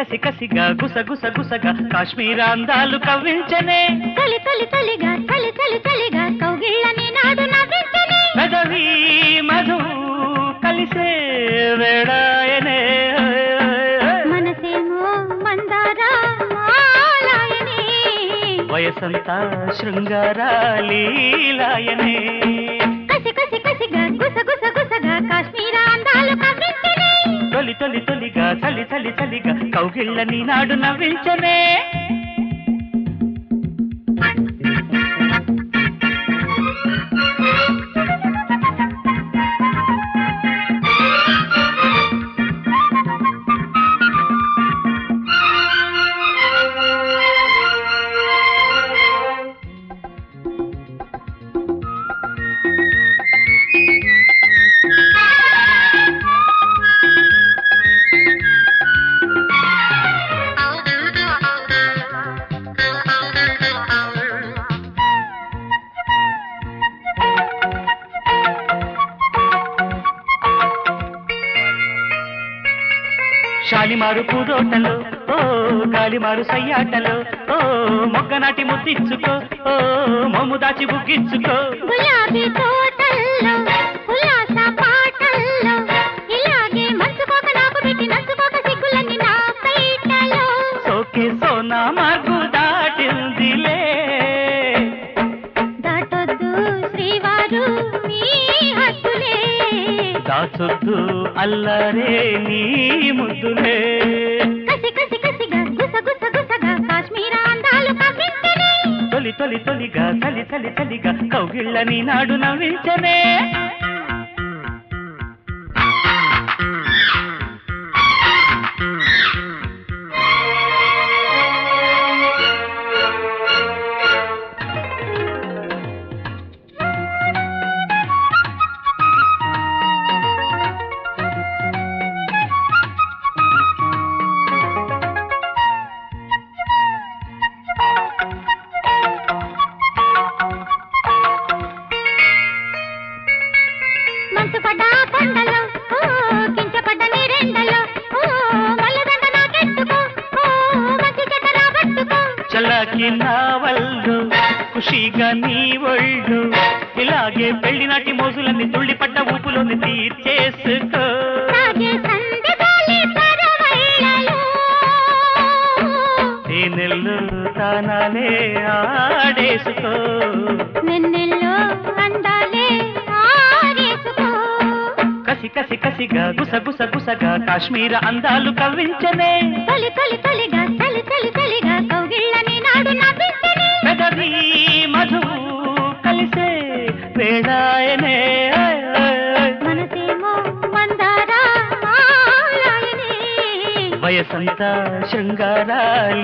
కసి కసిగా గుస గుస గుసగా కాశ్మీరాందాలు కవ్వించనే. తలి తలి తలిగా తలి తలి తలిగా కౌగిళ్ళని నాడు నవ్వించనే. పెదవి మధు కలిసే వేడాయనే. మనసేమో మందారా వయసంతా శృంగారాలీలాయనే. కసి కసి కసిగా గుస గుస గుసగా కాశ్మీర అందాలు కవ్వించని. తొలి తొలి తొలిగా చలి చలి చలిగా కౌగిళ్ళని నాడు నవ్వించనే. శాలిమారు పూదోటలు ఓ గాలిమారు సయ్యాటలు ఓ మొగ్గనాటి ముద్దిచ్చుకో ఓ మొమ్ము దాచి బుగ్గిచ్చుకో. గులాబీ తోటల్లో ఉల్లాస పాటల్లో ఇలాగే మంచుకోక నాకు పెట్టి నచ్చుకోక సిగ్గులన్నీ నా పైటలో. సోకే సోనా దాచొద్దు అల్లరే నీ ముద్దులే. కసి కసి కసిగా గుస గుస గుసగా కాశ్మీర అందాలు కవ్వించని. తొలి తొలి తొలిగా చలి చలి చలిగా కౌగిళ్ళని నాడు నవ్వించనే. మంచు పడ్డ కొండలో కించపడ్డ నీరెండలో ఓ మల్లదండ నాకెట్టుకో ఓ మంచి చెడ్డ రాబట్టుకో. చల్లకి నా వల్లు ఖుషిగా నీ ఒళ్ళు ఇలాగే పెళ్ళి నాటి మోజులన్నీ తుళ్ళిపడ్డ ఊపులోని తీర్చేసుకో తేనెల్లు తానాలే ఆడేసుకో. వెన్నెల్లో అందాలే కసి కసి కసిగా గుస గుస గుసగా కాశ్మీర అందాలు కవ్వించనే. తొలి తొలి తొలిగా చలి చలి చలిగా కౌగిళ్ళని నాడు నవ్వించని పెదవి మధు కలిసే వేడాయనే. మనసేమో మందార మాలాయని వయసంతా శృంగారాలీలాయనే.